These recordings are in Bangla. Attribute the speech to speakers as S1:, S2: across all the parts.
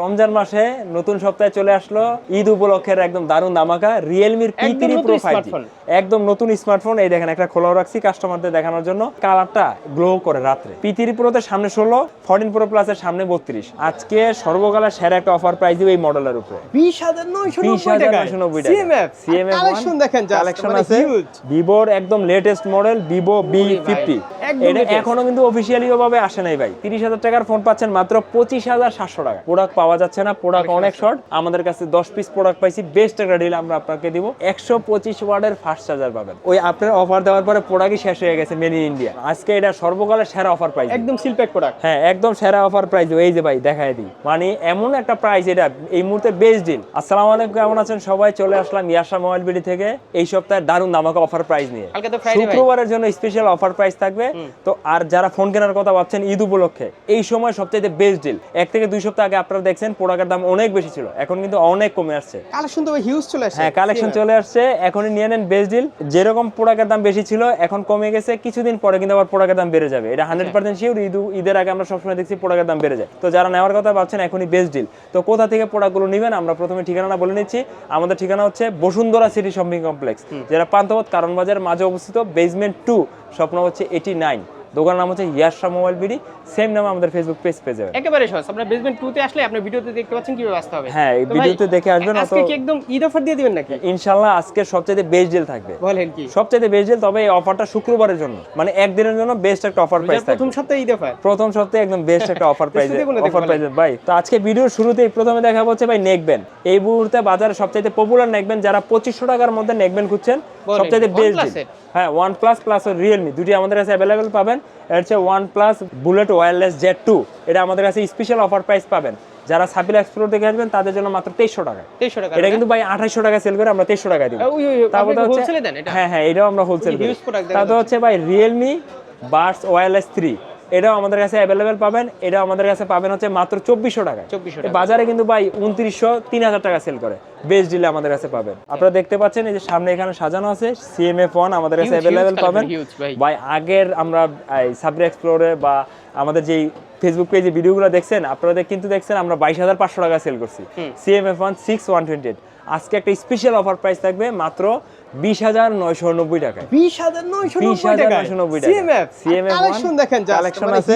S1: রমজান মাসে নতুন সপ্তাহে চলে আসলো ঈদ উপলক্ষের একদম দারুণ দামাকা রিয়েলমির পি থ্রি প্রো ফাইভ। একদম নতুন স্মার্টফোন এই দেখেন একটা খোলাও রাখছি কাস্টমারদের দেখানোর জন্য। কালারটা গ্লো করে রাত্রে। পি থ্রি প্রোতে সামনে ষোলো ফোরটিন প্রো প্লাসের সামনে বত্রিশ। আজকে সর্বকালের সেরা একটা অফার প্রাইস দিবে এই মডেলের উপরে।
S2: বিশ হাজার নয়শো
S1: বিশ হাজার নয়শো নব্বই টাকা
S2: কালেকশন দেখেন
S1: কালেকশন
S2: মানে
S1: আছে। ভিভোর একদম latest model Vivo V fifty এটা এখনও কিন্তু অফিসিয়ালি ভাবে আসে নাই ভাই। তিরিশ হাজার টাকার ফোন পাচ্ছেন মাত্র পঁচিশ হাজার সাতশো টাকা প্রোডাক্ট পাওয়া যাচ্ছে না প্রোডাক্ট অনেক শর্ট আমাদের কাছে দশ পিস প্রোডাক্ট পাইছি বেস্ট একটা ডিল আমরা আপনাকে দিব। একশো পঁচিশ ওয়ার্ডের ফাস্ট চার্জার পাবেন। ওই আপনার অফার দেওয়ার পরে প্রোডাক্টই শেষ হয়ে গেছে মেন ইন ইন্ডিয়া আজকে এটা সর্বকালের সেরা অফার প্রাইস
S2: একদম সিলপ্যাক প্রোডাক্ট
S1: হ্যাঁ একদম সেরা অফার প্রাইস এই যে ভাই দেখায় দিই। মানে এমন একটা প্রাইস এটা এই মুহূর্তে বেস্ট ডিল আসসালামু আলাইকুম কেমন আছেন সবাই? চলে আসলাম ইয়াসা মোবাইল বিডি থেকে। এই সপ্তাহে দারুণ দামাকা অফার প্রাইস নিয়ে। শুক্রবারের জন্য স্পেশাল অফার প্রাইস থাকবে। তো আর যারা ফোন কেনার কথা ভাবছেন ঈদ উপলক্ষে এই সময় সবচেয়ে বেস্ট ডিল এক থেকে দুই সপ্তাহ আগে আপনারা দেখছেন প্রোডাক্টের দাম অনেক বেশি ছিল। এখন কিন্তু অনেক কমে আসছে।
S2: কালেকশন তো হিউজ চলে আসছে।
S1: হ্যাঁ কালেকশন চলে আসছে। এখনই নিয়ে নেন বেস্ট ডিল যেরকম প্রোডাক্টের দাম বেশি ছিল এখন কমে গেছে। কিছুদিন পরে কিন্তু আবার প্রোডাক্টের দাম বেড়ে যাবে। এটা হান্ড্রেড পার্সেন্ট শিওর ঈদ ঈদের আগে আমরা সবসময় দেখছি প্রোডাক্টের দাম বেড়ে যায়। তো যারা নেওয়ার কথা ভাবছেন এখনই বেস্ট ডিল তো কোথা থেকে প্রোডাক্টগুলো নেবেন আমরা প্রথমে ঠিকানা বলে নিচ্ছি। আমাদের ঠিকানা হচ্ছে বসুন্ধরা সিটি শপিং কমপ্লেক্স যেটা পান্থপথ কারণ বাজার মাঝে অবস্থিত। বেসমেন্ট টু স্বপ্ন হচ্ছে এইটি নাইন দোকানের নাম হচ্ছে ইয়াসা মোবাইল বিডি সেম নামে আমাদের ফেসবুক পেজ পেয়ে যাবেন।
S2: একেবারে সহজ। আপনার বেসমেন্ট 2 তে আসলে আপনি ভিডিওতে দেখতে পাচ্ছেন কীভাবে আসতে হবে।
S1: হ্যাঁ এই ভিডিওতে দেখে আসবেন
S2: আজকে কি একদম ঈদ অফার দিয়ে দিবেন নাকি?
S1: ইনশাল্লাহ আজকে সবচেয়ে বেস্ট ডিল থাকবে।
S2: বলেন কি?
S1: সবচেয়ে বেস্ট ডিল তবে এই অফারটা শুক্রবারের জন্য। মানে একদিনের জন্য বেস্ট একটা অফার প্রাইস থাকবে।
S2: প্রথম সপ্তাহে ঈদ অফার
S1: প্রথম সপ্তাহে একদম বেস্ট একটা অফার প্রাইস অফার প্রাইস ভাই তো আজকে ভিডিওর শুরুতেই প্রথমে দেখা হচ্ছে ভাই নেকবেন এই মুহূর্তে বাজারে সবচাইতে পপুলার নেকবেন যারা পঁচিশশো টাকার মধ্যে নেকবেন খুঁজছেন
S2: বলেন,
S1: সবচাইতে বেস্ট ডিল? হ্যাঁ ওয়ান প্লাস প্লাস ও রিয়েলমি দুটি আমাদের কাছে অ্যাভেলেবেল পাবেন। এটা হচ্ছে one plus bullet wireless Z two এটা আমাদের কাছে স্পেশাল অফার প্রাইস পাবেন। যারা সাবিল এক্সপ্লোর দেখে আসবেন তাদের জন্য মাত্র তেইশশো টাকা
S2: তেইশশো টাকা
S1: এটা কিন্তু ভাই আঠাশশো টাকা সেল করে আমরা তেইশশো টাকা
S2: দিই
S1: তারপর হচ্ছে হ্যাঁ হ্যাঁ এটাও আমরা হোলসেল করি। তারপর হচ্ছে ভাই রিয়েলমি বার্স ওয়্যারলেস থ্রি এটাও আমাদের কাছে অ্যাভেলেবেল পাবেন। এটাও আমাদের কাছে পাবেন হচ্ছে মাত্র চব্বিশশো টাকা
S2: 2400
S1: এই বাজারে কিন্তু ভাই উনত্রিশশো তিন হাজার টাকা সেল করে। বেস্ট ডিলে আমাদের কাছে পাবেন। আপনারা দেখতে পাচ্ছেন এই যে সামনে এখানে সাজানো আছে সিএমএ ফোন আমাদের কাছে অ্যাভেলেবেল পাবেন।
S2: ভাই।
S1: আগের আমরা সাবরে এক্সপ্লোরে বা আমাদের যেই ফেসবুক পেজে ভিডিওগুলো দেখছেন আপনারা কিন্তু দেখছেন আমরা বাইশ হাজার পাঁচশো টাকা সেল করছি। CMF one six one twenty আজকে একটা স্পেশাল অফার প্রাইস থাকবে মাত্র বিশ হাজার নয়শো নব্বই টাকায়।
S2: বিশ হাজার নয়শো
S1: বিশ হাজার নয়শো নব্বই টাকা
S2: কালেকশন দেখেন
S1: কালেকশন
S2: মানে
S1: আছে।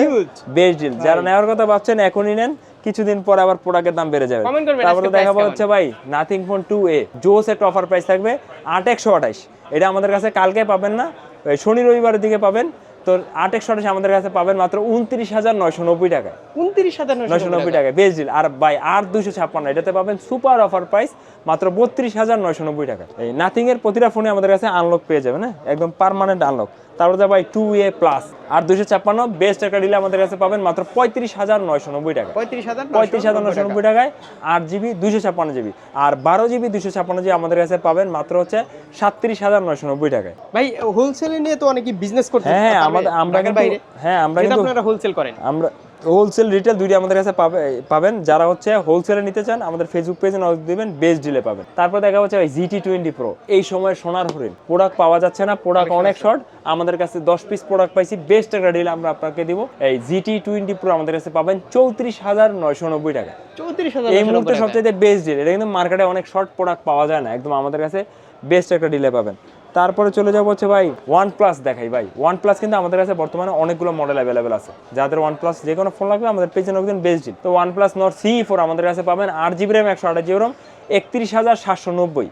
S1: বেস্ট ডিল যারা নেওয়ার কথা ভাবছেন এখনই নেন। কিছুদিন পর আবার প্রোডাক্টের দাম বেড়ে যাবে। তারপরে দেখাবো হচ্ছে ভাই নাথিং ফোন টু এ জোস একটা অফার প্রাইস থাকবে আট একশো আঠাইশ এটা আমাদের কাছে কালকে পাবেন না শনি রবিবারের দিকে পাবেন। তো আট একশো আমাদের কাছে পাবেন মাত্র উনত্রিশ হাজার নয়শো নব্বই টাকায়
S2: উনত্রিশ হাজার
S1: নয়শো নব্বই টাকায় বেস্ট ডিল আর বাই আর দুশো ছাপ্পান্ন এটাতে পাবেন সুপার অফার প্রাইস মাত্র বত্রিশ হাজার নয়শো নব্বই টাকা। এই নাথিং এর প্রতিটা ফোনে আমাদের কাছে আনলক পেয়ে যাবেন হ্যাঁ? একদম পারমানেন্ট আনলক তারপরে যাব টু এ প্লাস আর দুইশো ছাপ্পান্ন বেস্ট একটা ডিলে আমাদের কাছে পাবেন মাত্র পঁয়ত্রিশ হাজার নয়শো নব্বই টাকা
S2: পঁয়ত্রিশ হাজার
S1: পঁয়ত্রিশ হাজার নয়শো নব্বই টাকায় আট জিবি দুইশো ছাপ্পান্ন জিবি আর বারো জিবি দুইশো ছাপ্পান্ন জিবি আমাদের কাছে পাবেন মাত্র হচ্ছে সাতত্রিশ হাজার নয়শো নব্বই টাকায়।
S2: ভাই হোলসেলে নিয়ে তো অনেকে বিজনেস করছে
S1: হ্যাঁ আমাদের আমরা হ্যাঁ আমরা কিন্তু
S2: আপনারা হোলসেল করেন।
S1: আমরা হোলসেল রিটেল দুইটি আমাদের কাছে পাবেন। যারা হচ্ছে হোলসেলে নিতে চান আমাদের ফেসবুক পেজে নজর দিবেন বেস্ট ডিলে পাবেন। তারপর দেখা হচ্ছে জিটি টোয়েন্টি প্রো এই সময় সোনার হরিণ। প্রোডাক্ট পাওয়া যাচ্ছে না প্রোডাক্ট অনেক শর্ট আমাদের কাছে দশ পিস প্রোডাক্ট পাইছি বেস্ট একটা ডিল আমরা আপনাকে দিব। এই জিটি টোয়েন্টি প্রো আমাদের কাছে পাবেন চৌত্রিশ হাজার নয়শো নব্বই টাকা।
S2: চৌত্রিশ হাজার
S1: এই মুহূর্তে সবচেয়ে বেস্ট ডিল এটা কিন্তু মার্কেটে অনেক শর্ট প্রোডাক্ট পাওয়া যায় না একদম আমাদের কাছে বেস্ট একটা ডিলে পাবেন। তারপরে চলে যাব হচ্ছে ভাই ওয়ান প্লাস দেখাই ভাই। ওয়ান প্লাস কিন্তু আমাদের কাছে বর্তমানে অনেকগুলো মডেল অ্যাভেলেবেল আছে। যাদের ওয়ান প্লাস যে কোনো ফোন লাগবে আমাদের পেজে নকদিন বেস্ট ডিল তো one plus Nord C four আমাদের কাছে পাবেন আট জিবি র্যাম একশো আঠাশ জিবি র্যাম একত্রিশ হাজার সাতশো নব্বই।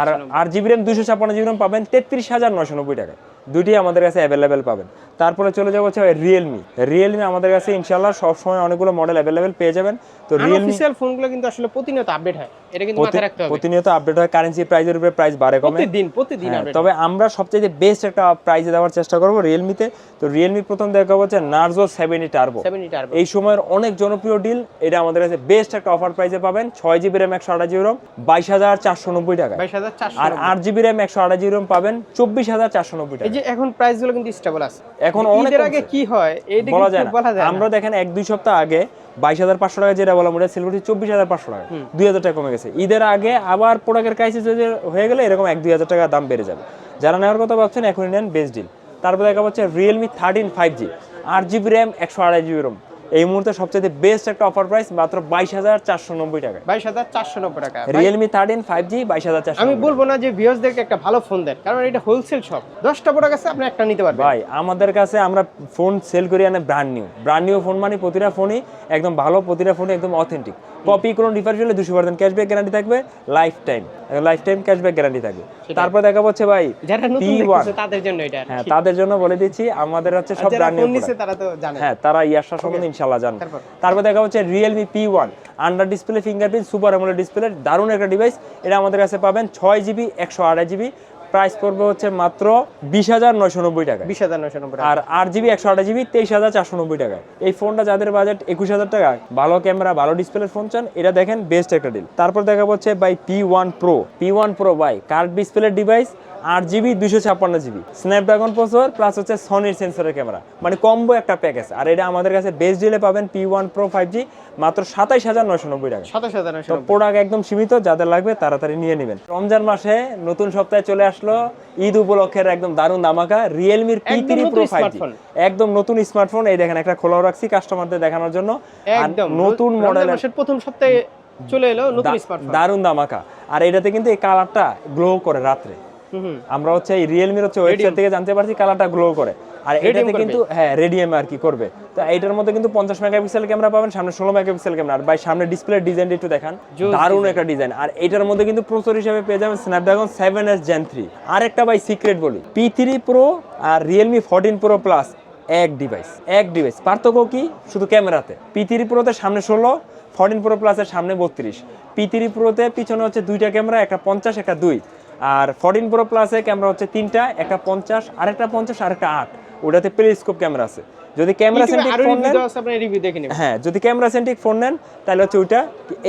S1: আর আর জিবি র্যাম দুশো ছাপ্পান্ন জিবি র্যাম পাবেন তেত্রিশ হাজার নয়শো নব্বই টাকা দুটি আমাদের কাছে অ্যাভেলেবেল পাবেন। তারপরে চলে যাব হচ্ছে রিয়েলমি রিয়েলমি আমাদের কাছে ইনশাল্লাহ সবসময় অনেকগুলো মডেল অ্যাভেলেবেল পেয়ে যাবেন। তো রিয়েলমি
S2: ফোনগুলো কিন্তু আসলে প্রতিনিয়ত আপডেট হয়। এটা কিন্তু মাথায় রাখতে হবে।
S1: প্রতিনিয়ত আপডেট হয় কারেন্সি প্রাইজের উপরে প্রাইস বাড়ে কমে।
S2: প্রতিদিন প্রতিদিন
S1: হ্যাঁ,
S2: আপডেট
S1: তবে আমরা সবচেয়ে বেস্ট একটা প্রাইজে দেওয়ার চেষ্টা করব রিয়েলমিতে তো রিয়েলমি প্রথম দেখা হচ্ছে Narzo seventy turbo
S2: seventy turbo
S1: এই সময়ের অনেক জনপ্রিয় ডিল এটা আমাদের কাছে বেস্ট একটা অফার প্রাইসে পাবেন। ছয় জিবি র্যাম একশো আঠাশ জিবি র্যাম বাইশ হাজার চারশো নব্বই টাকা
S2: বাইশ হাজার চারশো
S1: আর আট জিবি র্যাম একশো আঠাশ জিবি র্যাম পাবেন চব্বিশ হাজার চারশো নব্বই টাকা
S2: এই যে এখন প্রাইসগুলো কিন্তু স্টেবল আছে।
S1: এখন অনেক
S2: আগে কি হয়? এইটা
S1: বলা যায় আমরা দেখেন এক দুই সপ্তাহ আগে বাইশ হাজার পাঁচশো টাকা যেটা বললাম ওটা সেল করছি চব্বিশ হাজার পাঁচশো টাকা। দুই হাজার টাকা কমে গেছে। ঈদের আগে আবার প্রোডাক্টের ক্রাইসিস হয়ে গেলে এরকম এক দুই হাজার টাকা দাম বেড়ে যাবে। যারা নেওয়ার কথা ভাবছেন এখন নেন বেস্ট ডিল তারপর দেখা যাচ্ছে রিয়েলমি থার্টিন ফাইভ জি আট জিবি র্যাম একশো আড়াই জিবি রোম এই মুহূর্তে সবচেয়ে বেস্ট একটা অফার প্রাইস মাত্র বাইশ হাজার চারশো নব্বই টাকা।
S2: বাইশ হাজার চারশো নব্বই টাকা।
S1: রিয়েলমি থার্টিন ফাইভ জি বাইশ হাজার চারশো
S2: আমি বলব না যে ভিউয়ার্সদেরকে একটা ভালো ফোন দেন কারণ এটা হোলসেল শপ দশটা প্রোডাক্ট আছে আপনি একটা নিতে পারবেন।
S1: ভাই আমাদের কাছে আমরা ফোন সেল করি আনে brand new brand new phone মানে প্রতিটা ফোনই একদম ভালো প্রতিটা ফোনই একদম অথেন্টিক কপি কোনো রিফার হলে দুশো পার্সেন্ট ক্যাশব্যাক গ্যারান্টি থাকবে life time life time cashback guarantee থাকবে তারপর দেখা হচ্ছে ভাই
S2: যারা নতুন তাদের জন্য এটা।
S1: হ্যাঁ তাদের জন্য বলে দিচ্ছি আমাদের হচ্ছে সব ব্র্যান্ড নিউ
S2: তারা তো জানে।
S1: হ্যাঁ তারা ইয়াসা সম্বন্ধে ইনশাল্লাহ জান
S2: তারপর?
S1: দেখা হচ্ছে Realme P one under display fingerprint super AMOLED display দারুণ একটা ডিভাইস এটা আমাদের কাছে পাবেন ছয় জিবি একশো আড়াই জিবি প্রাইস পড়বে হচ্ছে মাত্র বিশ হাজার নয়শো নব্বই টাকা
S2: বিশ হাজার নয়শো নব্বই।
S1: আর আট জিবি একশো আট জিবি তেইশ হাজার চারশো নব্বই টাকা এই ফোনটা যাদের বাজেট একুশ হাজার টাকা ভালো ক্যামেরা ভালো ডিসপ্লের ফোন চান এটা দেখেন বেস্ট একটা ডিল তারপর দেখা হচ্ছে by P one pro P one pro by curved ডিসপ্লের ডিভাইস আট জিবি দুশো ছাপ্পান্ন জিবি। স্ন্যাপড্রাগন প্রসেসর প্লাস হচ্ছে সনির সেন্সরের ক্যামেরা মানে কম্বো একটা প্যাকেজ আর এটা আমাদের কাছে বেস্ট ডিলে পাবেন P one pro five G মাত্র সাতাইশ হাজার নয়শো নব্বই টাকা
S2: সাতাশ হাজার
S1: প্রোডাক্ট একদম সীমিত যাদের লাগবে তাড়াতাড়ি নিয়ে নেবেন। রমজান মাসে নতুন সপ্তাহে চলে আসলো ঈদ উপলক্ষের একদম দারুণ দামাকা রিয়েলমির পি থ্রি প্রো ফাইভ একদম নতুন স্মার্টফোন এই দেখেন একটা খোলাও রাখছি কাস্টমারদের দেখানোর জন্য।
S2: একদম।
S1: নতুন
S2: মডেল প্রথম সপ্তাহে চলে এলো নতুন স্মার্টফোন
S1: দারুণ দামাকা আর এটাতে কিন্তু এই কালারটা গ্লো করে রাত্রে। আমরা হচ্ছে এই রিয়েলমির হচ্ছে ওয়েবসাইট থেকে জানতে পারছি কালারটা গ্লো করে। আর এটাতে কিন্তু হ্যাঁ রেডিয়াম আর কি করবে। তো এটার মধ্যে কিন্তু পঞ্চাশ মেগাপিক্সেল ক্যামেরা পাবেন সামনে ষোলো মেগাপিক্সেল ক্যামেরা। আর ভাই সামনে ডিসপ্লে ডিজাইনটা একটু দেখান। দারুণ একটা ডিজাইন আর এটার মধ্যে কিন্তু প্রসেসর হিসেবে পেয়ে যাবেন Snapdragon seven S Gen three আর একটা ভাই সিক্রেট বলি। পি থ্রি প্রো আর রিয়েলমি ফোরটিন প্রো প্লাস এক ডিভাইস এক ডিভাইস পার্থক্য কি? শুধু ক্যামেরাতে। পি থ্রি প্রোতে সামনে ষোলো ফোরটিন প্রো প্লাসের সামনে বত্রিশ। পি থ্রি প্রোতে পিছনে হচ্ছে দুইটা ক্যামেরা একটা পঞ্চাশ একটা দুই। আর ফোরটিন প্রো প্লাসে ক্যামেরা হচ্ছে তিনটা একটা পঞ্চাশ আরেকটা পঞ্চাশ আরেকটা আট। ওটাতে পেলিস্কোপ ক্যামেরা আছে। যদি ক্যামেরা সেন্ট্রিক ফোন নেন হ্যাঁ যদি ক্যামেরা সেন্ট্রিক ফোন নেন তাহলে হচ্ছে ওইটা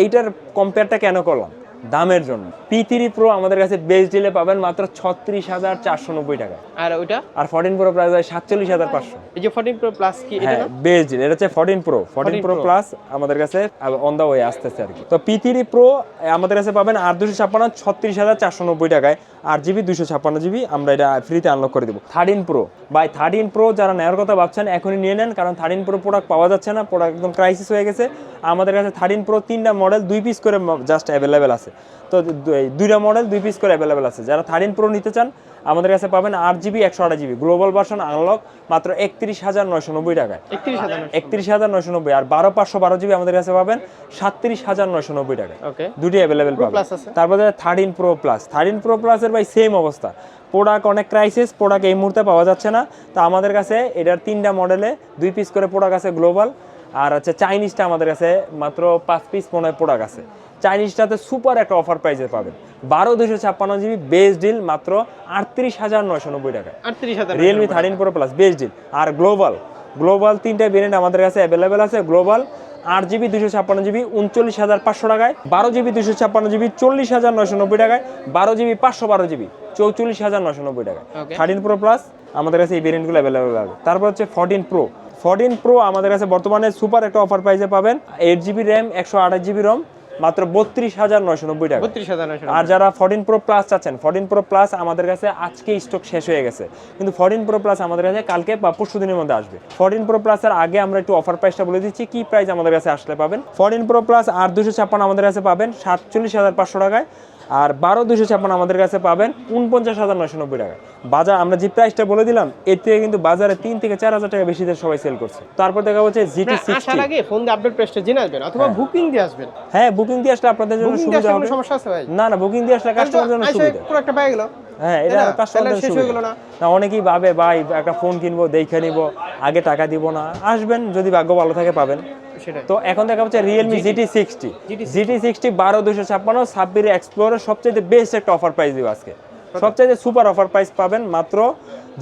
S1: এইটার কম্পেয়ারটা কেন করলাম? দামের জন্য। পি থ্রি প্রো আমাদের কাছে বেস্ট ডিলে পাবেন মাত্র ছত্রিশ হাজার চারশো নব্বই টাকা
S2: আর ওইটা?
S1: আর ফোরটিন প্রো প্লাস সাতচল্লিশ হাজার পাঁচশো।
S2: এই যে ফোরটিন প্রো প্লাস কি
S1: হ্যাঁ
S2: না?
S1: বেস্ট ডিল এটা হচ্ছে fourteen pro fourteen pro plus আমাদের কাছে অন দা ওয়ে আসতেছে আর কি। তো পি থ্রি প্রো আমাদের কাছে পাবেন আট দুশো ছাপ্পান্ন ছত্রিশ হাজার চারশো নব্বই টাকায়। আট জিবি দুশো ছাপ্পান্ন জিবি আমরা এটা ফ্রিতে আনলক করে দেবো। Thirteen pro by thirteen pro যারা নেওয়ার কথা ভাবছেন এখনই নিয়ে নেন কারণ থার্টিন প্রো প্রোডাক্ট পাওয়া যাচ্ছে না প্রোডাক্ট একদম ক্রাইসিস হয়ে গেছে। আমাদের কাছে থার্টিন প্রো তিনটা মডেল দুই পিস করে জাস্ট অ্যাভেলেবেল আছে। তো দুইটা মডেল দুই পিস করে অ্যাভেলেবেল আছে। যারা থার্টিন প্রো নিতে চান আমাদের কাছে পাবেন আট জিবি একশো আট জিবি গ্লোবাল ভার্সন আনলক মাত্র একত্রিশ হাজার নয়শো নব্বই টাকায়।
S2: একত্রিশ হাজার নয়শো
S1: নব্বই। আর বারো পাঁচশো বারো জিবি আমাদের কাছে পাবেন সাতত্রিশ হাজার নয়শো নব্বই টাকা দুটি অ্যাভেলেবেল পাবেন।
S2: আছে?
S1: তারপরে thirteen pro plus thirteen pro প্লাসের ভাই সেম অবস্থা। প্রোডাক্ট অনেক ক্রাইসিস প্রোডাক্ট এই মুহূর্তে পাওয়া যাচ্ছে না। তো আমাদের কাছে এটার তিনটা মডেলে দুই পিস করে প্রোডাক্ট আছে গ্লোবাল আর হচ্ছে চাইনিজটা আমাদের কাছে মাত্র পাঁচ পিস মনে হয় প্রোডাক্ট আছে। চাইনিজটাতে সুপার একটা অফার প্রাইসে পাবেন। বারো দুশো ছাপ্পান্ন জিবি বেস ডিল মাত্র আটত্রিশ হাজার নয়শো নব্বই টাকা।
S2: আটত্রিশ হাজার
S1: Realme thirteen pro plus best deal. আর গ্লোবাল গ্লোবাল তিনটা ভেরিয়েন্ট আমাদের কাছে অ্যাভেলেবেল আছে। গ্লোবাল আট জিবি দুশো ছাপ্পান্ন জিবি উনচল্লিশ হাজার পাঁচশো টাকায়। বারো জিবি দুশো ছাপ্পান্ন জিবি চল্লিশ হাজার নয়শো নব্বই টাকায়। বারো জিবি পাঁচশো বারো জিবি চৌচল্লিশ হাজার নয়শো নব্বই
S2: Okay.
S1: থার্টিন প্রো প্লাস আমাদের কাছে এই ভেরিয়েন্টগুলো অ্যাভেলেবেল হবে তারপর হচ্ছে ফোরটিন প্রো ফোরটিন প্রো আমাদের কাছে বর্তমানে সুপার একটা অফার প্রাইসে পাবেন। এইট জিবি র্যাম একশো আঠাশ জিবি রম মাত্র বত্রিশ হাজার নয়শো নব্বই টাকা।
S2: বত্রিশ হাজার নয়শো
S1: আর যারা ফোরটিন প্রো প্লাস চাচ্ছেন ফোরটিন প্রো প্লাস আমাদের কাছে আজকে স্টক শেষ হয়ে গেছে। কিন্তু ফোরটিন প্রো প্লাস আমাদের কাছে কালকে বা পরশু দিনের মধ্যে আসবে। ফোরটিন প্রো প্লাস এর আগে আমরা একটু অফার প্রাইসটা বলে দিচ্ছি কি প্রাইস আমাদের কাছে আসলে পাবেন? ফোরটিন প্রো প্লাস আর দুশো ছাপ্পান্ন আমাদের কাছে পাবেন সাতচল্লিশ হাজার পাঁচশো টাকায়। আর বারো দুশো ছাপ্পান্ন আমাদের কাছে পাবেন উনপঞ্চাশ হাজার নয়শো নব্বই টাকা। বাজার আমরা যে প্রাইসটা বলে দিলাম এর থেকে কিন্তু বাজারে তিন থেকে চার হাজার টাকা বেশি সবাই সেল করছে। তারপর দেখা হচ্ছে জিটি সিক্সটি
S2: আগে ফোন দিয়ে আপডেট জেনে আসবেন অথবা বুকিং দিয়ে আসবেন।
S1: হ্যাঁ বুকিং দিয়ে আসলে আপনাদের জন্য সুবিধা হবে।
S2: সমস্যা আছে ভাই?
S1: না না বুকিং দিয়ে আসলে কাস্টমার জন্য সুবিধা।
S2: পুরো একটা পেয়ে গেল।
S1: হ্যাঁ এটা
S2: তাহলে শেষ হয়ে গেল না?
S1: না অনেকেই ভাবে ভাই একটা ফোন কিনবো দেখে নিব আগে টাকা দিব না। আসবেন যদি ভাগ্য ভালো থাকে পাবেন। তো এখন দেখা হচ্ছে Realme GT sixty GT sixty বারো দুশো ছাপ্পান্ন সাব্বির এক্সপ্লোরের সবচেয়ে বেস্ট একটা অফার প্রাইস দিব আজকে। সবচেয়ে সুপার অফার প্রাইস পাবেন মাত্র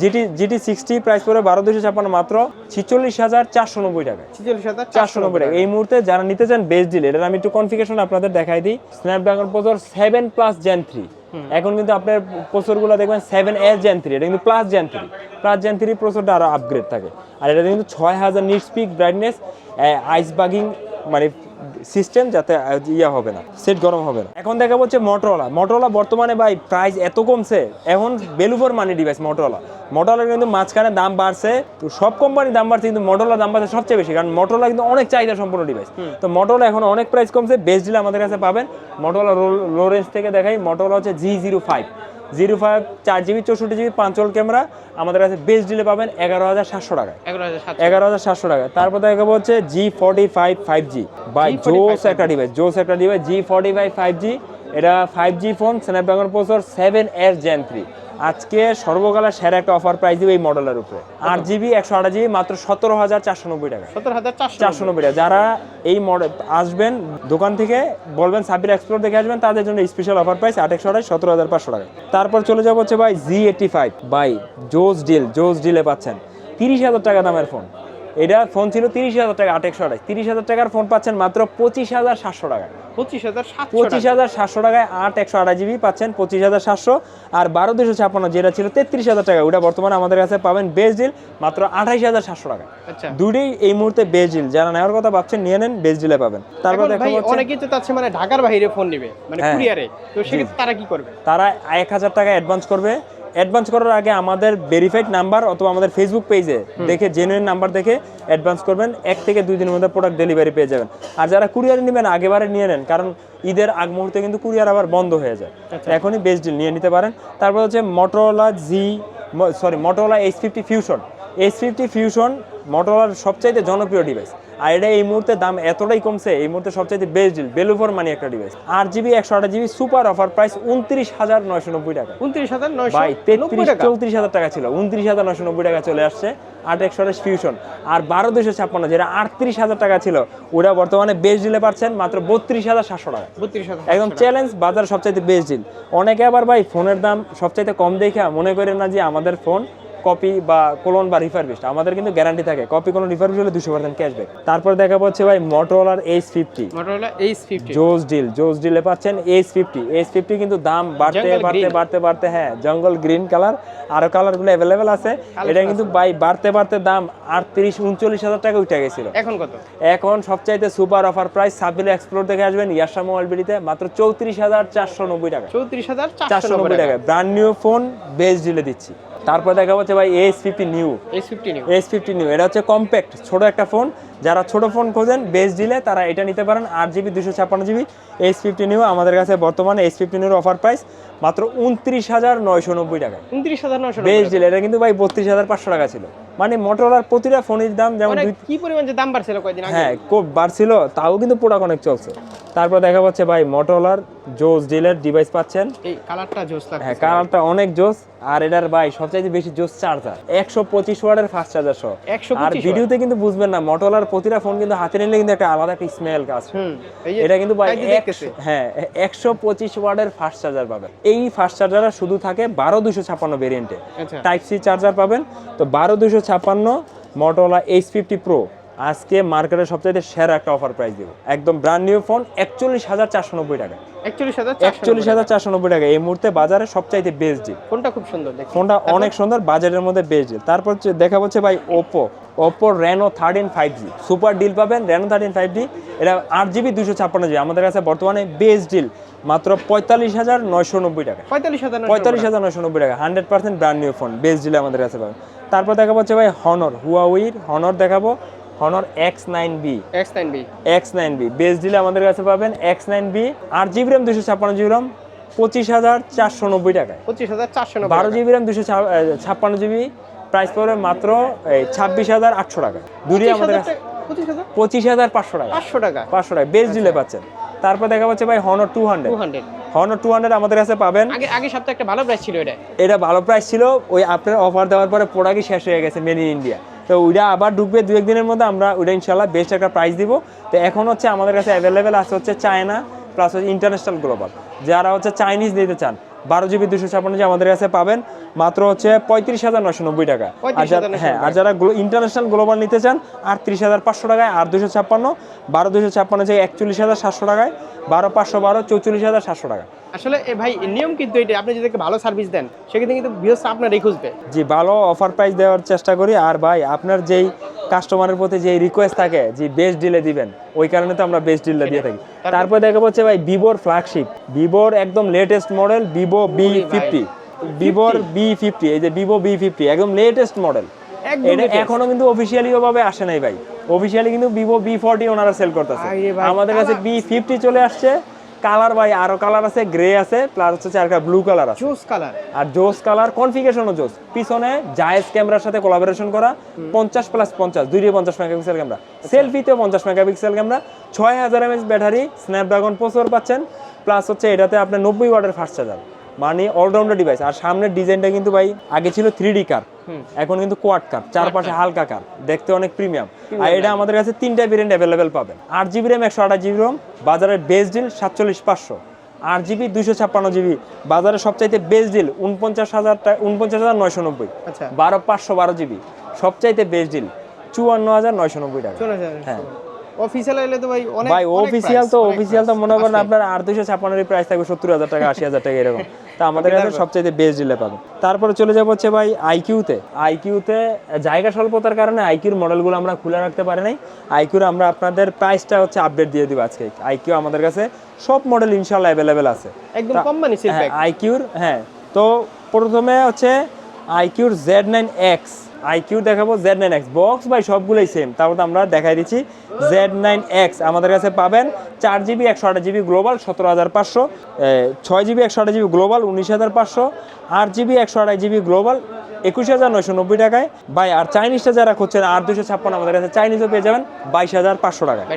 S1: জিটি জিটি সিক্সটি প্রাইস পড়ে বারো দুশো ছাপ্পান্ন মাত্র ছিচল্লিশ হাজার চারশো নব্বই টাকা
S2: ছিচল্লিশ হাজার
S1: চারশো নব্বই টাকা এই মুহূর্তে যারা নিতে চান বেস্ট ডিল এটা আমি একটু কনফিগারেশন আপনাদের দেখাই দিই। Snapdragon processor seven plus Gen three এখন কিন্তু আপনার প্রসেসরগুলো দেখবেন সেভেন এস জেন থ্রি এটা কিন্তু plus Gen three plus Gen three প্রসেসরটা আরও আপগ্রেড থাকে। আর এটা কিন্তু ছয় হাজার নিট স্পিক ব্রাইটনেস আইস বাগিং মানে সিস্টেম যাতে ইয়া হবে না সেট গরম হবে না। এখন দেখা হচ্ছে মোটরোলা মোটরোলা বর্তমানে ভাই প্রাইস এত কমছে এখন value for money device Motorola Motorola কিন্তু মাঝখানে দাম বাড়ছে তো সব কোম্পানির দাম বাড়ছে কিন্তু মোটরোলা দাম বাড়ছে সবচেয়ে বেশি কারণ মোটরোলা কিন্তু অনেক চাহিদা সম্পূর্ণ ডিভাইস তো মোটরোলা এখন অনেক প্রাইস কমছে বেস্ট ডিল আমাদের কাছে পাবেন। মোটরোলা লো রেঞ্জ থেকে দেখাই মোটরোলা হচ্ছে G zero five zero five চার জিবি চৌষট্টি জিবি পাঁচল ক্যামেরা। আমাদের কাছে বেস্ট ডিলে পাবেন এগারো হাজার সাতশো টাকা
S2: এগারো হাজার সাতশো।
S1: টাকা তারপর দেখাবো হচ্ছে G forty five five G by
S2: G45
S1: জোস একটা ডিভাইস জোস একটা device G forty five five G এটা five G phone Snapdragon processor seven S Gen three আজকে সর্বকালের সেরা একটা অফার প্রাইস দিব এই মডেলের উপরে। আট জিবি একশো আট জিবি মাত্র সতেরো হাজার চারশো নব্বই টাকা।
S2: সতেরো হাজার চারশো
S1: নব্বই। টাকা। যারা এই মডেল আসবেন দোকান থেকে বলবেন সাবির এক্সপ্লোর দেখে আসবেন তাদের জন্য স্পেশাল অফার প্রাইস আট একশো আঠাশ সতেরো হাজার পাঁচশো টাকা। তারপর চলে যাব হচ্ছে ভাই জি এইটি ফাইভ বাই জোস ডিল জোস ডিলে পাচ্ছেন। তিরিশ হাজার টাকা দামের ফোন এটা ফোন ছিল তিরিশ হাজার টাকা আট একশো আঠাশ। তিরিশ হাজার টাকার ফোন পাচ্ছেন মাত্র পঁচিশ হাজার সাতশো টাকায়।
S2: পঁচিশ হাজার
S1: পঁচিশ হাজার সাতশো টাকায় আট একশো আঠাশ জিবি পাচ্ছেন পঁচিশ হাজার সাতশো। আর বারো দুশো ছাপ্পান্ন যেটা ছিল তেত্রিশ হাজার টাকা ওটা বর্তমানে আমাদের কাছে পাবেন বেস্ট ডিল মাত্র আঠাইশ হাজার সাতশো টাকা
S2: আচ্ছা।
S1: দুটোই এই মুহূর্তে বেস্ট ডিল। যারা নেওয়ার কথা ভাবছেন নিয়ে নেন বেস্ট ডিলে পাবেন। তারপর দেখা
S2: অনেকেই তো চাচ্ছে মানে ঢাকার বাইরে ফোন নিবে মানে
S1: হ্যাঁ।
S2: কুরিয়ারে। তো সেক্ষেত্রে তারা কি করবে?
S1: তারা এক হাজার টাকা অ্যাডভান্স করবে। অ্যাডভান্স করার আগে আমাদের ভেরিফাইড নাম্বার অথবা আমাদের ফেসবুক পেজে দেখে জেনুইন নাম্বার দেখে অ্যাডভান্স করবেন। এক থেকে দুই দিনের মধ্যে প্রোডাক্ট ডেলিভারি পেয়ে যাবেন। আর যারা কুরিয়ারে নেবেন আগেবারে নিয়ে নেন কারণ ঈদের আগ মুহূর্তে কিন্তু কুরিয়ার আবার বন্ধ হয়ে যায়। এখনই বেস্ট ডিল নিয়ে নিতে পারেন। তারপর হচ্ছে Motorola G sorry Motorola Edge fifty Fusion Edge fifty Fusion মোটরোলার সবচাইতে জনপ্রিয় ডিভাইস আর এটা এই মুহূর্তে দাম এতটাই কমছে এই মুহূর্তে সবচাইতে বেস্ট ডিল বেলুফোর মানি একটা ডিভাইস আট জিবি একশো আট জিবি সুপার অফার প্রাইস উনত্রিশ হাজার নয়শো নব্বই টাকা।
S2: উনত্রিশ হাজার নয়শো
S1: ভাই তেত্রিশ
S2: টাকা।
S1: চৌত্রিশ হাজার টাকা ছিল উনত্রিশ হাজার নশো নব্বই টাকা চলে আসছে আট একশো আঠাশ ফিউশন আর বারো দুশো ছাপ্পান্ন যেটা আটত্রিশ হাজার টাকা ছিল ওটা বর্তমানে বেস্ট ডিলে পাচ্ছেন মাত্র বত্রিশ হাজার সাতশো টাকা।
S2: বত্রিশ হাজার
S1: একদম চ্যালেঞ্জ বাজার সবচাইতে বেস্ট ডিল অনেকে আবার ভাই ফোনের দাম সবচাইতে কম দেখে মনে করেন না যে আমাদের ফোন কপি বা কোলন বা রিফারবিস্ট আমাদের কিন্তু গ্যারান্টি থাকে। কপি কোনো রিফারবিশ হলে দুশো পার্সেন্ট ক্যাশব্যাক তারপর দেখা পাচ্ছে ভাই মোটরোলার এইচ ফিফটি জোস ডিল জোস ডিলে পাচ্ছেন এইচ ফিফটি এইচ ফিফটি কিন্তু দাম বাড়তে বাড়তে বাড়তে বাড়তে হ্যাঁ জঙ্গল গ্রিন কালার আরও কালারগুলো অ্যাভেলেবেল আছে। এটা কিন্তু বাই বাড়তে বাড়তে দাম আটত্রিশ উনচল্লিশ হাজার টাকা উঠে গেছিল।
S2: এখন কত?
S1: এখন সবচাইতে সুপার অফার প্রাইস সাবিল এক্সপ্লোর দেখে আসবেন ইয়াসা মোবাইল বিডিতে মাত্র চৌত্রিশ হাজার চারশো নব্বই টাকা।
S2: চৌত্রিশ হাজার
S1: চারশো
S2: চারশো
S1: নব্বই টাকা। ব্র্যান্ড নিউ ফোন বেস ডিলে দিচ্ছি। তারপর দেখা হচ্ছে ভাই S fifty new
S2: S fifty new
S1: S fifty new এটা হচ্ছে কম্প্যাক্ট ছোট একটা ফোন যারা ছোট ফোন খোঁজেন বেস ডিলে তারা এটা নিতে পারেন আট জিবি দুশো ছাপ্পান্ন জিবি এস ফিফটি নিউ আমাদের কাছে বর্তমানে এস ফিফটি নিউর অফার প্রাইস মাত্র উনত্রিশ হাজার নয়শো নব্বই টাকা
S2: উনত্রিশ হাজার নয়শো
S1: বেস দিলে এটা কিন্তু ভাই বত্রিশ হাজার পাঁচশো টাকা ছিল। মানে মোটরলার প্রতিটা ফোনের দাম যেমন
S2: মানে কি পরিমাণ যে দাম বাড়ছিল কয়দিন আগে?
S1: হ্যাঁ খুব বাড়ছিল তাও কিন্তু প্রোডাক্ট অনেক চলছে। তারপর দেখা যাচ্ছে ভাই মোটরলার জোস ডিলের ডিভাইস পাচ্ছেন।
S2: এই কালারটা জোস লাগছে
S1: হ্যাঁ কালারটা অনেক জোস আর এটার ভাই সবচাইতে বেশি জোস চার্জার একশো পঁচিশ ওয়ার্ডের ফাস্ট চার্জার সহ।
S2: 125
S1: আর ভিডিওতে কিন্তু বুঝবেন না মোটরলার প্রতিটা ফোন কিন্তু হাতে নিলে কিন্তু একটা আলাদা একটা স্মেল কাজ এটা কিন্তু হ্যাঁ একশো পঁচিশ ওয়ার্ডের ফাস্ট চার্জার পাবেন। এই ফাস্ট চার্জারটা শুধু থাকে বারো দুশো ছাপ্পান্ন ভেরিয়েন্টে টাইপ সি চার্জার পাবেন। তো বারো দুশো ছাপ্পান্ন মোটরলা এইচ ফিফটি প্রো আজকে মার্কেটের সবচাইতে সেরা একটা অফার প্রাইস দিব। একদম ব্র্যান্ড নিউ ফোন একচল্লিশ হাজার চারশো নব্বই টাকা।
S2: একচল্লিশ হাজার
S1: চারশো নব্বই টাকা। এই মুহূর্তে বাজারে সবচাইতে বেস্ট ডিল
S2: ফোনটা খুব সুন্দর
S1: ফোনটা অনেক সুন্দর বাজারের মধ্যে বেস্ট ডিল তারপর দেখা হচ্ছে ভাই Oppo Oppo Reno thirteen five G super deal পাবেন রেনো থার্টিন ফাইভ জি এটা আট জিবি দুশো ছাপ্পান্ন জিবি আমাদের কাছে বর্তমানে বেস্ট ডিল মাত্র পঁয়তাল্লিশ হাজার নয়শো নব্বই টাকা।
S2: পঁয়তাল্লিশ হাজার
S1: পঁয়তাল্লিশ হাজার নয়শো নব্বই টাকা। Hundred percent brand new phone best delay আমাদের কাছে পাবেন। তারপর দেখা পাচ্ছে ভাই হনর হুয়াউইর হনর দেখাবো। Honor X nine B
S2: X nine B
S1: X nine B best দিলে আমাদের কাছে পাবেন এক্স নাইন বি আট জিবি র্যাম দুশো ছাপ্পান্ন জিবি র্যাম পঁচিশ হাজার চারশো নব্বই টাকায়।
S2: পঁচিশ হাজার চারশো
S1: বারো জিবি র্যাম দুশো ছাপ্পান্ন জিবি প্রাইস পড়বে মাত্র এই ছাব্বিশ হাজার আটশো টাকা। দুটি আমাদের কাছে
S2: পঁচিশ হাজার?
S1: পাঁচশো টাকা।
S2: পাঁচশো টাকা।
S1: পাঁচশো টাকা বেস দিলে পাচ্ছেন। তারপর দেখা পাচ্ছে ভাই Honor two hundred
S2: two hundred
S1: Honor two hundred আমাদের কাছে পাবেন।
S2: আগে আগে সপ্তাহে একটা ভালো প্রাইস ছিল এটা।
S1: এটা ভালো প্রাইস ছিল ওই আপনার অফার দেওয়ার পরে প্রোডাক্টই শেষ হয়ে গেছে মেন ইন ইন্ডিয়া তো ওইটা আবার ঢুকবে দু একদিনের মধ্যে আমরা ওইটা ইনশাল্লাহ বেস্ট একটা প্রাইস দিব। তো এখন হচ্ছে আমাদের কাছে অ্যাভেলেবেল আছে হচ্ছে চায়না প্লাস হচ্ছে ইন্টারন্যাশনাল গ্লোবাল যারা হচ্ছে চাইনিজ নিতে চান বারো জিবি দুশো ছাপান্ন জি আমাদের কাছে পাবেন মাত্র হচ্ছে পঁয়ত্রিশ হাজার নশো নব্বই টাকা। আর যারা
S2: 35,990
S1: হ্যাঁ আর যারা ইন্টারন্যাশনাল গ্লোবাল নিতে চান আটত্রিশ হাজার পাঁচশো টাকায় আর দুশো ছাপ্পান্ন বারো দুশো ছাপ্পান্ন যে একচল্লিশ হাজার সাতশো টাকায় বারো পাঁচশো বারো চৌচল্লিশ হাজার সাতশো টাকা
S2: আসলে এ ভাই নিয়ম কিন্তু এটা আপনি যদি ভালো সার্ভিস দেন সেক্ষেত্রে কিন্তু বৃহস্পতি আপনারই খুঁজবে।
S1: জি ভালো অফার প্রাইস দেওয়ার চেষ্টা করি। আর ভাই আপনার যেই কাস্টমারের প্রতি যে রিকোয়েস্ট থাকে যে বেস্ট ডিলে দিবেন ওই কারণে তো আমরা বেস্ট ডিলটা দিয়ে থাকি।
S2: তারপর?
S1: দেখা হচ্ছে ভাই ভিভোর ফ্ল্যাগশিপ ভিভোর একদম latest model Vivo V fifty ভিভোর বি ফিফটি এই যে ভিভো বি ফিফটি একদম লেটেস্ট মডেল এটা এখনও কিন্তু অফিসিয়ালি ভাবে আসে নাই ভাই। অফিসিয়ালি কিন্তু ভিভো বি ফোরটি ওনারা সেল করতেছে। আমাদের কাছে বি ফিফটি চলে আসছে। কালার ভাই আরও কালার আছে গ্রে আছে প্লাস হচ্ছে আর একটা ব্লু কালার আছে।
S2: জোস কালার
S1: আর জোস কালার কনফিগারেশনও জোস পিছনে জায়েজ ক্যামেরার সাথে কোলাবোরেশন করা পঞ্চাশ প্লাস পঞ্চাশ দুই পঞ্চাশ মেগাপিক্সেল ক্যামেরা সেলফিতে পঞ্চাশ মেগাপিক্সেল ক্যামেরা ছয় হাজার এমএচ ব্যাটারি স্ন্যাপড্রাগন প্রসেসর পাচ্ছেন। প্লাস হচ্ছে এটাতে আপনার নব্বই ওয়াটের ফাস্ট চার্জার মানে অলরাউন্ডার ডিভাইস আর সামনের ডিজাইনটা কিন্তু ভাই আগে ছিল থ্রি ডি কার এখন কিন্তু কোয়াড কার চারপাশে হালকা কার দেখতে অনেক প্রিমিয়াম আর এটা আমাদের কাছে তিনটা ভেরিয়েন্ট অ্যাভেলেবেল পাবেন। আট জিবি র্যাম একশো আঠাশ জিবি রোম বাজারের বেস ডিল সাতচল্লিশ পাঁচশো। আট জিবি দুইশো ছাপ্পান্ন জিবি বাজারে সবচাইতে বেস্ট ডিল উনপঞ্চাশ হাজার টাকা উনপঞ্চাশ হাজার নয়শো নব্বই।
S2: আচ্ছা।
S1: বারো পাঁচশো বারো জিবি সবচাইতে বেস্ট ডিল চুয়ান্ন হাজার নয়শো নব্বই টাকা। হ্যাঁ।
S2: অফিসিয়াল এলে তো ভাই অনেক
S1: ভাই অফিসিয়াল তো অফিসিয়াল তো মনে করেন আপনার আট দুইশো ছাপ্পান্নের প্রাইস থাকবে সত্তর হাজার টাকা আশি হাজার টাকা এরকম। তা আমাদের কাছে বেস্ট ডিলে পাবেন। তারপরে চলে যাব হচ্ছে ভাই আইকিউতে আইকিউতে জায়গা স্বল্পতার কারণে আইকিউর মডেলগুলো আমরা খুলে রাখতে পারি নাই। আইকিউর আমরা আপনাদের প্রাইসটা হচ্ছে আপডেট দিয়ে দিব আজকে। আইকিউ আমাদের কাছে সব মডেল ইনশাল্লাহ অ্যাভেলেবেল আছে।
S2: একদম কোম্পানি সিল
S1: হ্যাঁ আইকিউর হ্যাঁ তো প্রথমে হচ্ছে আইকিউর জেড নাইন এক্স আইকিউ দেখাবো জেড নাইন এক্স বক্স ভাই সবগুলোই সেম তারপর তো আমরা দেখাই দিচ্ছি জেড নাইন এক্স আমাদের কাছে পাবেন চার জিবি একশো আট জিবি গ্লোবাল সতেরো হাজার পাঁচশো। ছয় জিবি একশো আট জিবি গ্লোবাল উনিশ হাজার পাঁচশো। আট জিবি একশো আড়াই জিবি গ্লোবাল একুশ হাজার নয়শো নব্বই টাকায়। ভাই আর চাইনিজটা যারা খুঁজছেন আর দুশো ছাপ্পান্ন আমাদের কাছে চাইনিজও পেয়ে যাবেন বাইশ হাজার পাঁচশো টাকায়।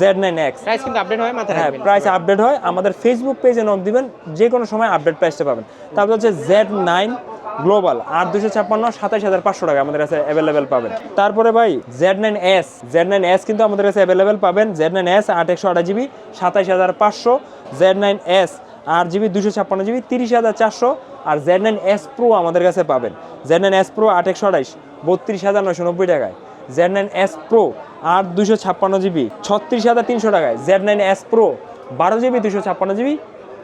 S1: জেড নাইন এক্স
S2: প্রাইস কিন্তু আপডেট হয় মাথায়
S1: হ্যাঁ প্রাইস আপডেট হয়। আমাদের ফেসবুক পেজে নক দিবেন যে কোনো সময় আপডেট প্রাইসটা পাবেন। তারপর হচ্ছে জেড নাইন গ্লোবাল আট দুশো ছাপ্পান্ন, সাতাইশ হাজার পাঁচশো টাকা আমাদের কাছে অ্যাভেলেবেল পাবেন। তারপরে ভাই Z nine S Z nine S কিন্তু আমাদের কাছে অ্যাভেলেবেল পাবেন। জেড নাইন এস আট একশো আঠাশ জিবি, সাতাইশ হাজার পাঁচশো জেড নাইন এস আট জিবি দুশো ছাপ্পান্ন জিবি, তিরিশ হাজার চারশো, আর জেড নাইন এস প্রো আমাদের কাছে পাবেন। জেড নাইন এস প্রো আট একশো আঠাইশ বত্রিশ হাজার নয়শো নব্বই টাকায়। জেড নাইন এস প্রো আট দুশো ছাপ্পান্ন জিবি, ছত্রিশ হাজার তিনশো টাকায়। জেড নাইন এস প্রো বারো জিবি দুশো ছাপ্পান্ন জিবি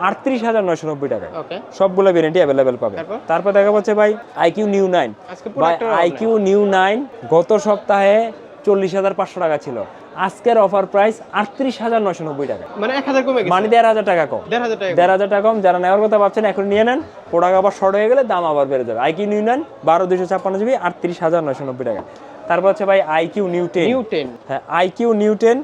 S1: আটত্রিশ হাজার নয়শো নব্বই টাকায়। সবগুলো ভেরিয়েন্টই অ্যাভেলেবেল পাবে
S2: তারপর?
S1: দেখা যাচ্ছে ভাই আইকিউ নিউ নাইন ভাই আইকিউ নিউ নাইন গত সপ্তাহে চল্লিশ হাজার পাঁচশো টাকা ছিল। আজকের অফার প্রাইস আটত্রিশ হাজার নয়শো নব্বই টাকা
S2: মানে এক হাজার কমে
S1: মানে দেড় হাজার টাকা কম।
S2: দেড় হাজার টাকা
S1: দেড় হাজার টাকা কম। যারা নেওয়ার কথা ভাবছেন এখন নিয়ে নেন। প্রোডাক্ট আবার শর্ট হয়ে গেলে দাম আবার বেড়ে যাবে। আইকিউ নিউ নেন বারো দুশো ছাপ্পান্ন জিবি আটত্রিশ হাজার নয়শো নব্বই টাকা তারপর হচ্ছে ভাই iQOO Neo ten
S2: Neo ten
S1: হ্যাঁ আইকিউ নিউ টেন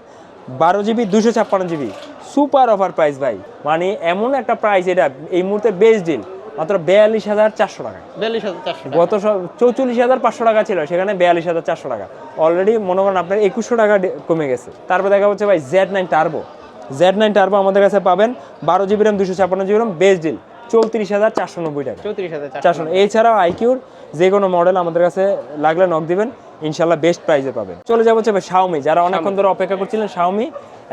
S1: বারো জিবি দুশো ছাপ্পান্ন জিবি সুপার অফার প্রাইস ভাই। মানে এমন একটা প্রাইস এটা এই মুহূর্তে বেস্ট ডিল মাত্র বিয়াল্লিশ হাজার চারশো টাকা।
S2: বিয়াল্লিশ হাজার চারশো
S1: গত চৌচল্লিশ হাজার পাঁচশো টাকা ছিল সেখানে বিয়াল্লিশ হাজার চারশো টাকা। অলরেডি মনে করেন আপনার একুশশো টাকা কমে গেছে। তারপর দেখা হচ্ছে ভাই Z nine turbo Z nine turbo আমাদের কাছে পাবেন বারো জিবি র্যাম দুশো ছাপ্পান্ন জিবি র্যাম বেস্ট ডিল চৌত্রিশ হাজার চারশো নব্বই টাকা।
S2: চৌত্রিশ হাজার
S1: এছাড়াও আইকিউর যে কোনো মডেল আমাদের কাছে লাগলে নক দিবেন। ইনশাল্লাহ বেস্ট প্রাইসে পাবেন চলে যাব হচ্ছে শাওমি যারা অনেকক্ষণ ধরে অপেক্ষা করছিলেন শাওমি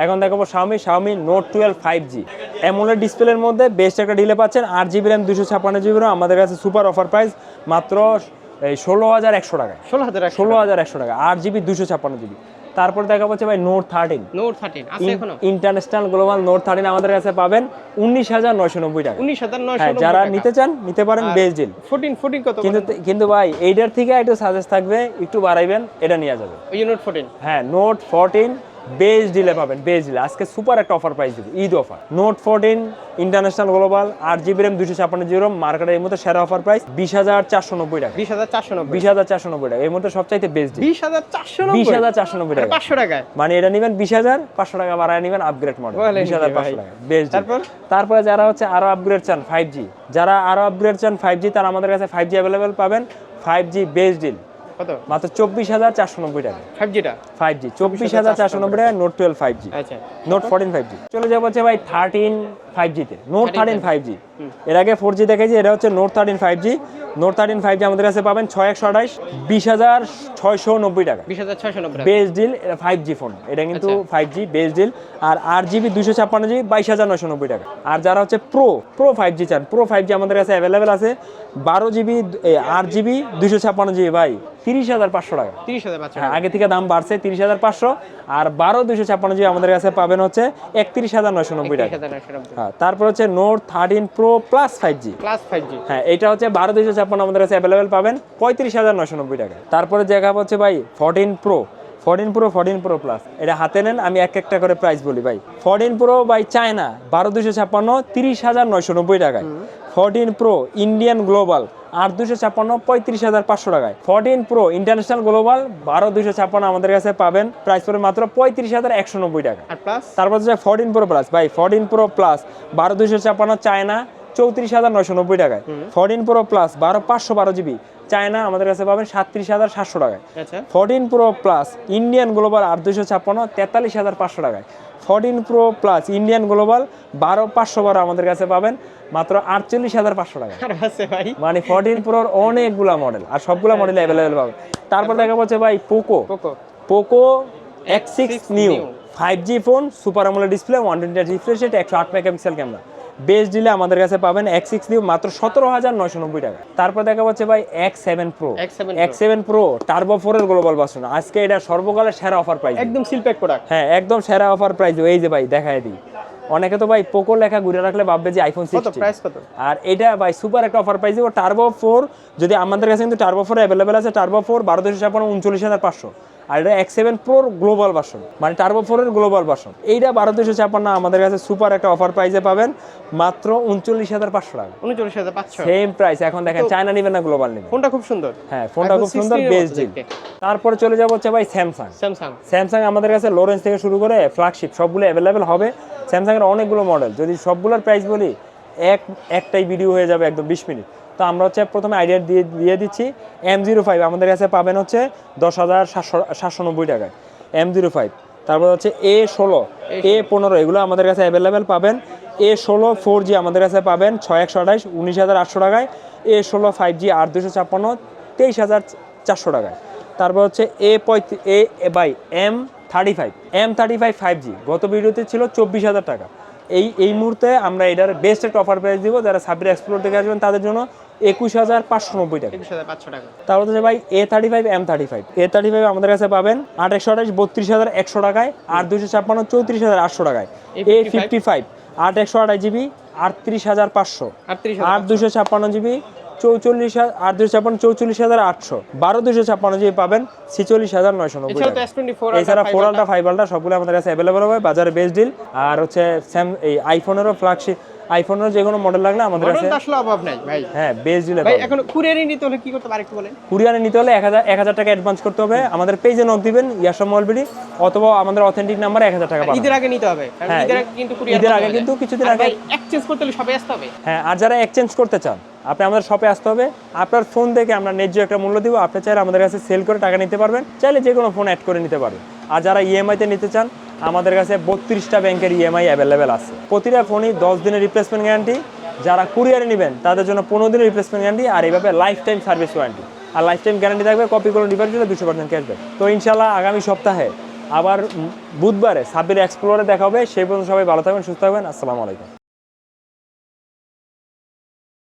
S1: এখন দেখাবো Xiaomi Xiaomi Note twelve five G AMOLED ডিসপ্লের মধ্যে বেস্ট একটা ডিলে পাচ্ছেন আট জিবি র্যাম দুশো ছাপ্পান্ন জিবি র্যাম আমাদের কাছে সুপার অফার প্রাইস মাত্র এই ষোলো হাজার একশো টাকা
S2: ষোলো হাজার
S1: ষোলো হাজার একশো টাকা আট জিবি দুশো ছাপান্ন জিবি তারপর দেখা পাচ্ছে ভাই নোট থার্টিন
S2: নোট থার্টিন আছে এখনও?
S1: ইন্টারন্যাশনাল গ্লোবাল নোট থার্টিন আমাদের কাছে পাবেন উনিশ হাজার নয়শো নব্বই টাকা।
S2: উনিশ হাজার নয়শো
S1: হ্যাঁ যারা নিতে চান নিতে পারেন বেস্ট ডিল
S2: ফোরটিন ফোরটিন কত
S1: কিন্তু কিন্তু ভাই এইটার থেকে একটু সাজেস্ট থাকবে একটু বাড়াইবেন এটা নিয়ে যাবে
S2: ওই নোট ফোরটিন
S1: হ্যাঁ নোট ফোরটিন বেস ডিলে পাবেন বেস ডিলে আজকে সুপার একটা অফার প্রাইস দিব Eid offer Note fourteen international global আট জিবি র্যাম দুশো ছাপ্পান্ন জিবি র্যাম মার্কেটের মধ্যে সেরা অফার প্রাইস বিশ হাজার চারশো নব্বই টাকা।
S2: বিশ হাজার চারশো নব্বই।
S1: বিশ হাজার চারশো নব্বই টাকা। এর মধ্যে সবচাইতে বেস্ট
S2: বিশ হাজার চারশো
S1: বিশ হাজার চারশো নব্বই টাকা।
S2: পাঁচশো টাকায়।
S1: মানে এটা নেবেন বিশ হাজার পাঁচশো টাকা বাড়ায় নেবেন আপগ্রেড মডেল বিশ হাজার পাঁচশো টাকা। বেস্ট
S2: তারপর?
S1: তারপরে যারা হচ্ছে আরও আপগ্রেড চান ফাইভ জি যারা আরও আপগ্রেড চান ফাইভ জি তারা আমাদের কাছে ফাইভ জি অ্যাভেলেবেল পাবেন। ফাইভ জি বেস্ট ডিল
S2: কত?
S1: মাত্র চব্বিশ হাজার চারশো নব্বই টাকা।
S2: ফাইভ জিটা
S1: ফাইভ জি চব্বিশ হাজার চারশো নব্বই টাকা নোট টুয়েলভ ফাইভ জি
S2: আচ্ছা।
S1: নোট ফোরটিন ফাইভ জি চলে যাব হচ্ছে ভাই থার্টিন ফাইভ জিতে নোট থার্টিন ফাইভ জি এর আগে ফোর জি দেখেছি এটা হচ্ছে Note thirteen five G Note thirteen five G আমাদের কাছে পাবেন ছয় একশো আঠাশ বিশ হাজার ছয়শো নব্বই টাকা।
S2: বিশ হাজার ছয়শো নব্বই
S1: বেস ডিল এটা ফাইভ জি ফোন এটা কিন্তু। ফাইভ জি বেস ডিল আর আট জিবি দুশো ছাপ্পান্ন জিবি বাইশ হাজার নয়শো নব্বই টাকা। আর যারা হচ্ছে প্রো প্রো ফাইভ জি চান প্রো ফাইভ জি আমাদের কাছে অ্যাভেলেবেল আছে। বারো জিবি আট জিবি দুশো ছাপ্পান্ন জিবি ভাই তিরিশ হাজার পাঁচশো টাকা।
S2: তিরিশ হাজার পাঁচশো
S1: হ্যাঁ আগে থেকে দাম বাড়ছে তিরিশ হাজার পাঁচশো। আর বারো দুশো ছাপ্পান্ন জিবি আমাদের কাছে পাবেন হচ্ছে একত্রিশ হাজার নয়শো নব্বই টাকা। হ্যাঁ তারপর হচ্ছে note thirteen pro plus five G
S2: plus five G
S1: হ্যাঁ এটা হচ্ছে বারো দুইশো ছাপ্পান্ন আমাদের কাছে অ্যাভেলেবেল পাবেন পঁয়ত্রিশ হাজার নশো নব্বই টাকা তারপরে জায়গা হচ্ছে ভাই fourteen pro fourteen pro fourteen pro plus এটা হাতে নেন আমি এক একটা করে প্রাইস বলি ভাই। ফোরটিন প্রো বাই চায়না বারো দুইশো ছাপ্পান্ন তিরিশ হাজার নয়শো নব্বই টাকায়। ফোরটিন প্রো ইন্ডিয়ান গ্লোবাল আট দুশো ছাপ্পান্ন পঁয়ত্রিশ হাজার পাঁচশো টাকায়। ফোরটিন প্রো ইন্টারন্যাশনাল গ্লোবাল বারো দুশো ছাপ্পান্ন আমাদের কাছে পাবেন প্রাইস পড়বে মাত্র পঁয়ত্রিশ হাজার একশো নব্বই টাকা।
S2: প্লাস
S1: তারপর হচ্ছে ফোরটিন প্রো প্লাস। ভাই ফোরটিন প্রো প্লাস বারো দুশো ছাপ্পান্ন চায়না চৌত্রিশ হাজার নয়শো নব্বই টাকায়। ফোরটিন প্রো প্লাস বারো পাঁচশো বারো জিবি। চায়না আমাদের কাছে পাবেন সাতত্রিশ হাজার সাতশো টাকায়।
S2: আচ্ছা।
S1: Fourteen pro plus Indian global আট দুশো ছাপ্পান্ন তেতাল্লিশ হাজার পাঁচশো টাকায়। Fourteen pro plus Indian global বারো পাঁচশো বারো আমাদের কাছে পাবেন মাত্র আটচল্লিশ হাজার পাঁচশো টাকা
S2: ভাই।
S1: মানে ফোরটিন প্রোর অনেকগুলা মডেল আর সবগুলা মডেল অ্যাভেলেবেল পাবে তারপর দেখা যাচ্ছে ভাই Poco
S2: Poco
S1: X six new five G phone super AMOLED display one twenty refresh rate একশো আট মেগাপিক্সেল ক্যামেরা বেস দিলে আমাদের কাছে পাবেন এক্স সিক্স নিউ মাত্র সতেরো হাজার নয়শো নব্বই টাকা। তারপর দেখা যাচ্ছে ভাই X seven pro
S2: X7 Pro।
S1: X seven pro turbo ফোরের গ্লোবাল ভার্সন আজকে এটা সর্বকালের সেরা অফার প্রাইস
S2: একদম সিলপ্যাক প্রোডাক্ট
S1: হ্যাঁ একদম সেরা অফার প্রাইস এই যে ভাই দেখায় দিই। অনেকে তো ভাই পোকো লেখা ঘুরে রাখলে ভাববে যে আইফোন সিক্সটি
S2: প্রাইস কত?
S1: আর এটা ভাই সুপার একটা অফার পাইছে ও টার্বো ফোর যদি আমাদের কাছে কিন্তু টার্বো ফোর অ্যাভেলেবেল আছে টার্বো ফোর বারো দুশো ছাপ্পান্ন উনচল্লিশ হাজার পাঁচশো। আর এটা এক্স সেভেন প্রোর গ্লোবাল ভার্সন মানে টার্বো ফোরের গ্লোবাল ভার্সন এইটা বারো দুশো ছাপ্পান্ন আমাদের কাছে সুপার একটা অফার প্রাইসে পাবেন মাত্র উনচল্লিশ হাজার পাঁচশো টাকা।
S2: উনচল্লিশ হাজার পাঁচশো।
S1: সেম প্রাইস এখন দেখেন চায়না নেবেন না গ্লোবাল নেবেন।
S2: ফোনটা খুব সুন্দর।
S1: হ্যাঁ ফোনটা খুব সুন্দর
S2: 16 এর
S1: ডিল তারপরে চলে যাব হচ্ছে ভাই স্যামসাং
S2: স্যামসাং
S1: স্যামসাং আমাদের কাছে লোরেন্স থেকে শুরু করে ফ্ল্যাগশিপ সবগুলো অ্যাভেলেবেল হবে। স্যামসাংয়ের অনেকগুলো মডেল যদি সবগুলোর প্রাইস বলি এক একটাই ভিডিও হয়ে যাবে একদম বিশ মিনিট। তো আমরা হচ্ছে প্রথমে আইডিয়া দিয়ে দিয়ে দিচ্ছি এম জিরো ফাইভ আমাদের কাছে পাবেন হচ্ছে দশ হাজার সাতশো সাতশো নব্বই টাকায়। এম জিরো ফাইভ তারপর হচ্ছে এ ষোলো এ পনেরো এগুলো আমাদের কাছে অ্যাভেলেবেল পাবেন। এ ষোলো ফোর জি আমাদের কাছে পাবেন ছয় একশো আঠাইশ উনিশ হাজার আটশো টাকায়। এ ষোলো ফাইভ জি আট দুশো ছাপ্পান্ন তেইশ হাজার চারশো টাকায়। তারপর হচ্ছে এ পঁয়ত্রিশ A by M thirty five M thirty five five G গত ভিডিওতে ছিল চব্বিশ হাজার টাকা। এই এই মুহূর্তে আমরা এটার বেস্ট একটা অফার প্রাইস দিব যারা সাবির এক্সপ্লোর থেকে আসবেন তাদের জন্য একুশ হাজার পাঁচশো নব্বই টাকা।
S2: একুশ হাজার পাঁচশো টাকা।
S1: তারপর হচ্ছে ভাই A thirty five M thirty five A thirty five আমাদের কাছে পাবেন আট একশো আঠাশ বত্রিশ হাজার একশো টাকায় আর দুশো ছাপ্পান্ন চৌত্রিশ হাজার আটশো টাকায়। এ ফিফটি ফাইভ আট একশো আঠাশ জিবি আটত্রিশ হাজার পাঁচশো। আট দুশো ছাপ্পান্ন জিবি চৌচল্লিশ আট দুশো ছাপ্পান্ন চৌচল্লিশ হাজার আটশো। বারো দুশো ছাপ্পান্ন জিবি পাবেন ছেচল্লিশ হাজার নয়শো নব্বই এছাড়া ফোর আলটা ফাইভ আলটা সবগুলো আমাদের কাছে অ্যাভেলেবল হবে বাজারে বেস্ট ডিল আর হচ্ছে স্যাম এই আইফোনেরও ফ্ল্যাগশিপ আইফোনেরও যে কোনো মডেল লাগলে আমাদের কাছে
S2: আসলে অভাব নাই ভাই।
S1: হ্যাঁ বেস্ট ডিলে
S2: ভাই এখন কুরিয়ারে নিতে হলে কি করতে পারে একটু বলেন।
S1: কুরিয়ারে নিতে হলে এক হাজার এক হাজার টাকা অ্যাডভান্স করতে হবে। আমাদের পেজে নক দিবেন মলবিডি অথবা আমাদের অথেন্টিক নাম্বার এক হাজার টাকা পাবেন
S2: ঈদের আগে নিতে হবে। কারণ
S1: হ্যাঁ,
S2: ঈদের আগে কিন্তু কুরিয়ার
S1: ঈদের আগে কিন্তু কিছুদিন আগে
S2: এক্সচেঞ্জ করতে হলে সবাই আসতে হবে।
S1: হ্যাঁ আর যারা এক্সচেঞ্জ করতে চান আপনি আমাদের শপে আসতে হবে। আপনার ফোন থেকে আমরা ন্যায্য একটা মূল্য দিব। আপনি চাইলে আমাদের কাছে সেল করে টাকা নিতে পারবেন। চাইলে যে কোনো ফোন অ্যাড করে নিতে পারবেন আর যারা ইএমআইতে নিতে চান আমাদের কাছে বত্রিশটা ব্যাংকের ইএমআই অ্যাভেলেবেল আছে। প্রতিটা ফোনই দশ দিনের রিপ্লেসমেন্ট গ্যারান্টি যারা কুরিয়ারে নেবেন, তাদের জন্য পনেরো দিনের রিপ্লেসমেন্ট গ্যারান্টি আর এইভাবে লাইফ টাইম সার্ভিস ওয়ারেন্টি আর লাইফ টাইম গ্যারান্টি থাকবে কপি করুন ডিপার্ট জন্য দুশো পার্সেন্ট ক্যাশব্যাক তো ইনশাল্লাহ আগামী সপ্তাহে আবার বুধবারে সাব্বির এক্সপ্লোরে দেখা হবে। সেই পর্যন্ত সবাই ভালো থাকবেন, সুস্থ থাকবেন। আসসালামু আলাইকুম।